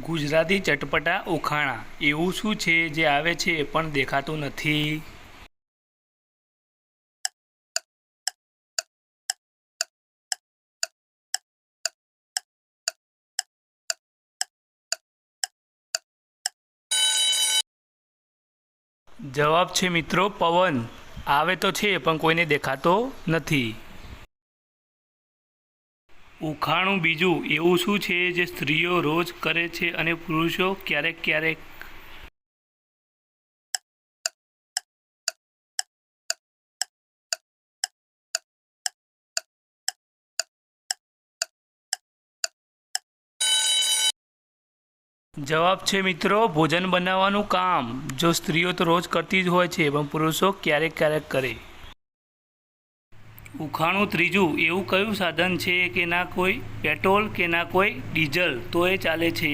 ગુજરાતી ચટપટા ઉખાણા. એવું શું છે જે આવે છે એ પણ દેખાતું નથી? જવાબ છે મિત્રો પવન. આવે તો છે, પણ કોઈને દેખાતો નથી. ઉખાણું બીજું એવું શું છે જે સ્ત્રીઓ રોજ કરે છે અને પુરુષો ક્યારેક ક્યારેક? જવાબ છે મિત્રો, ભોજન બનાવવાનું કામ. જો સ્ત્રીઓ તો રોજ કરતી જ હોય છે, પણ પુરુષો ક્યારેક ક્યારેક કરે. ઉખાણું ત્રીજું, એવું કયું સાધન છે કે ના કોઈ પેટ્રોલ કે ના કોઈ ડીઝલ? તો એ ચાલે છે.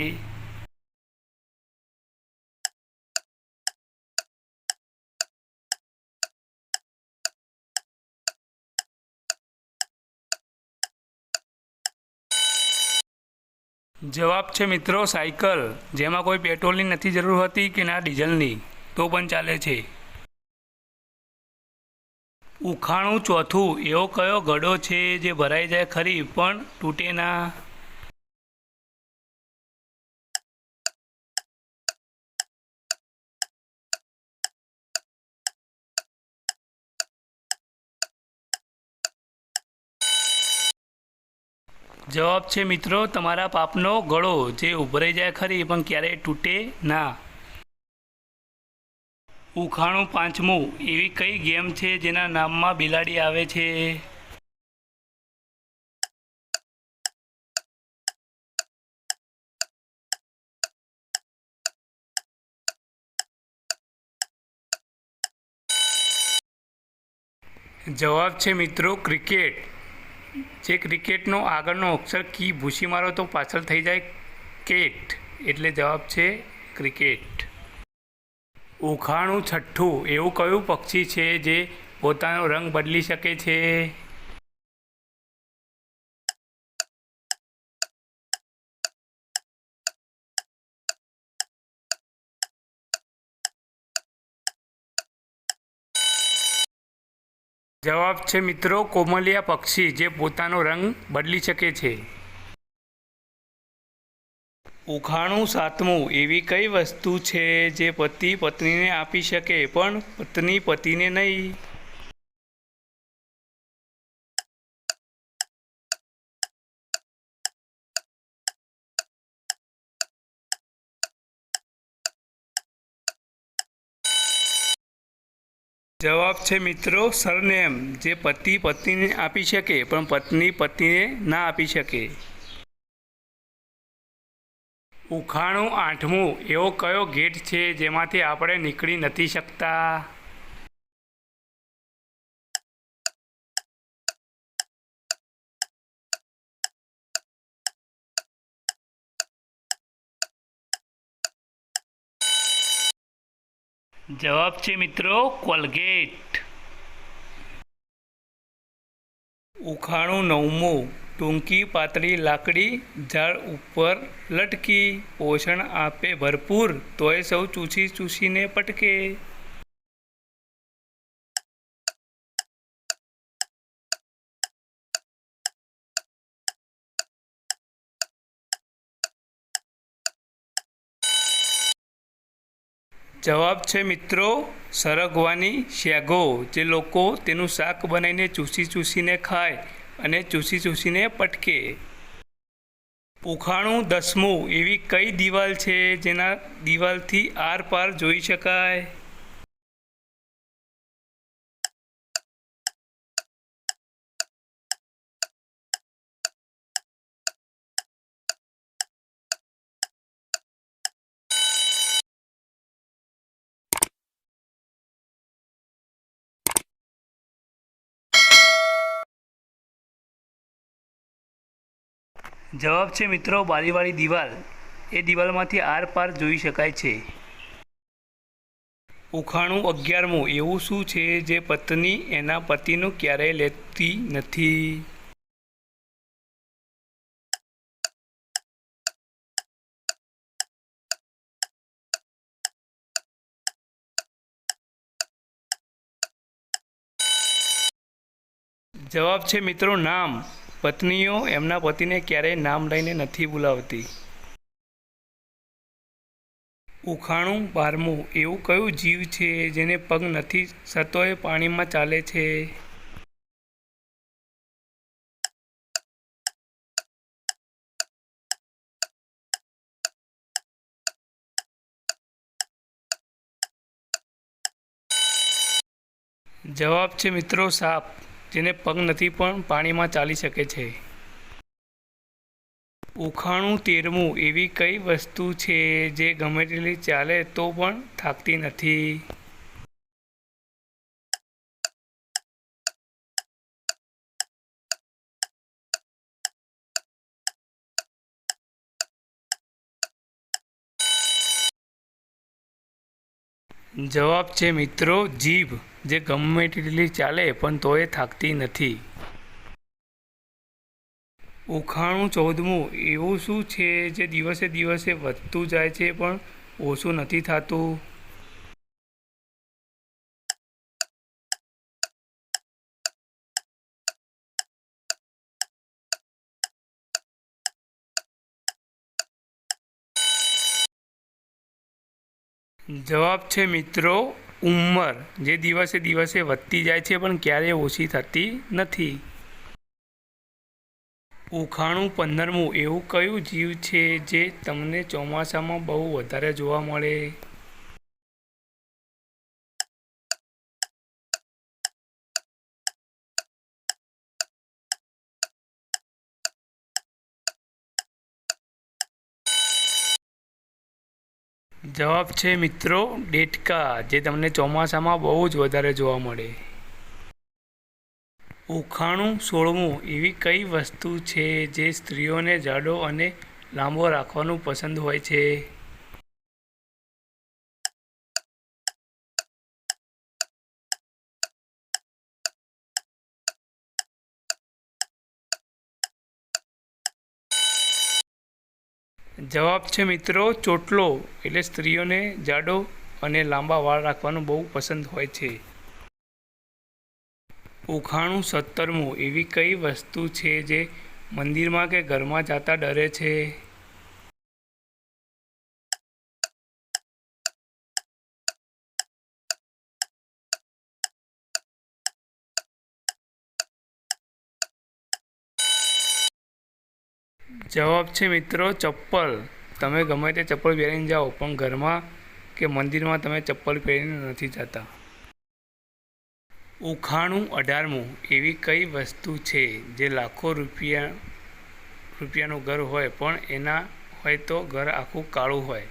જવાબ છે મિત્રો સાયકલ, જેમાં કોઈ પેટ્રોલની નથી જરૂર હોતી કે ના ડીઝલની. તો પણ ચાલે છે. ઉખાણું ચોથું. એવો કયો ગડો છે જે ભરાઈ જાય ખરી, પણ તૂટે ના? જવાબ છે મિત્રો, તમારા પાપનો ગળો જે ઉભરાઈ જાય ખરી, પણ ક્યારેય તૂટે ના. ઉખાણું પાંચમું. એવી કઈ ગેમ છે જેના નામમાં બિલાડી આવે છે? જવાબ છે મિત્રો ક્રિકેટ. જે ક્રિકેટનો આગળનો અક્ષર કી ભૂસી મારો તો પાછળ થઈ જાય કેટ. એટલે જવાબ છે ક્રિકેટ. ઉખાણું છઠ્ઠું, એવું કયું પક્ષી છે જે પોતાનો રંગ બદલી શકે છે? જવાબ છે મિત્રો, કોમલિયા પક્ષી જે પોતાનો રંગ બદલી શકે છે. ઉખાણું સાતમું એવી કઈ વસ્તુ છે જે પતિ પત્નીને આપી શકે પણ પત્ની પતિને નહીં? જવાબ છે મિત્રો સરનેમ, જે પતિ પત્નીને આપી શકે પણ પત્ની પતિને ના આપી શકે. ઉખાણું આઠમું, એવો કયો ગેટ છે જેમાંથી આપણે નીકળી નથી શકતા? જવાબ છે મિત્રો, કોલગેટ. ઉખાણું નવમું ટૂંકી પાતળી લાકડી ઝાડ ઉપર લટકી પોષણ આપે ભરપૂર, તોય સૌ ચૂસી ચૂસીને પટકે. જવાબ છે મિત્રો, સરગવાની શેગો, જે લોકો તેનું શાક બનાવીને ચૂસી ચૂસીને ખાય. અને ચૂસી ચૂસીને પટકે. ઉખાણું દસમું એવી કઈ દિવાલ છે જેના દિવાલથી આરપાર જોઈ શકાય? જવાબ છે મિત્રો બારીવાળી દિવાલ. એ દિવાલમાંથી આરપાર જોઈ શકાય છે. ઉખાણું અગિયારમું. એવું શું છે જે પત્ની એના પતિનું ક્યારેય લેતી નથી? જવાબ છે મિત્રો, નામ. પત્નીઓ એમના પતિને ક્યારેય નામ લઈને નથી બોલાવતી. ઉખાણું બારમું, એવું કયું જીવ છે જેને પગ નથી, સતોય પાણીમાં ચાલે છે? જવાબ છે મિત્રો સાપ. જેને પગ નથી પણ પાણીમાં ચાલી શકે છે. ઉખાણું તેરમું એવી કઈ વસ્તુ છે જે ગમે તેટલી ચાલે તો પણ થાકતી નથી? જવાબ છે મિત્રો જીભ. જે ગમે તેટલી ચાલે પણ તોય થાકતી નથી. ઉખાણું ચૌદમું, એવું શું છે જે દિવસે દિવસે વધતું જાય છે પણ ઓછું નથી થતું? જવાબ છે મિત્રો ઉંમર. જે દિવસે દિવસે વધતી જાય છે, પણ ક્યારેય ઓછી થતી નથી. ઉખાણું પંદરમું એવું કયું જીવ છે, જે તમને ચોમાસામાં બહુ વધારે જોવા મળે? જવાબ છે મિત્રો, ડેટકા, જે તમને ચોમાસામાં બહુ જ વધારે જોવા મળે. ઉખાણું સોળમું એવી કઈ વસ્તુ છે જે સ્ત્રીઓને જાડો અને લાંબો રાખવાનું પસંદ હોય છે? જવાબ છે મિત્રો, ચોટલો. એટલે સ્ત્રીઓને જાડો અને લાંબા વાળ રાખવાનું બહુ પસંદ હોય છે. ઉખાણું સત્તરમું એવી કઈ વસ્તુ છે જે મંદિરમાં કે ઘરમાં જતા ડરે છે? જવાબ છે મિત્રો ચપ્પલ. તમે ગમે તે ચપ્પલ પહેરીને જાઓ, પણ ઘરમાં કે મંદિરમાં તમે ચપ્પલ પહેરીને નથી જતા. ઉખાણું અઢારમું એવી કઈ વસ્તુ છે જે લાખો રૂપિયા, રૂપિયાનું ઘર હોય, પણ એના હોય તો ઘર આખું કાળું હોય?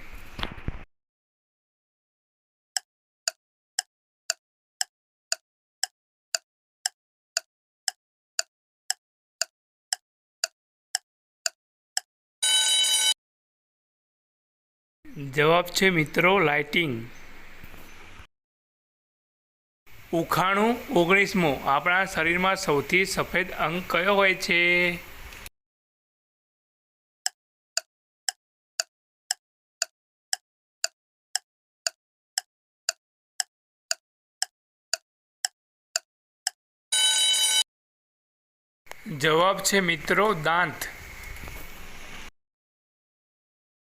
જવાબ છે મિત્રો લાઇટિંગ. ઉખાણું ઓગણીસમો. આપણા શરીરમાં સૌથી સફેદ અંગ કયો હોય છે? જવાબ છે મિત્રો દાંત.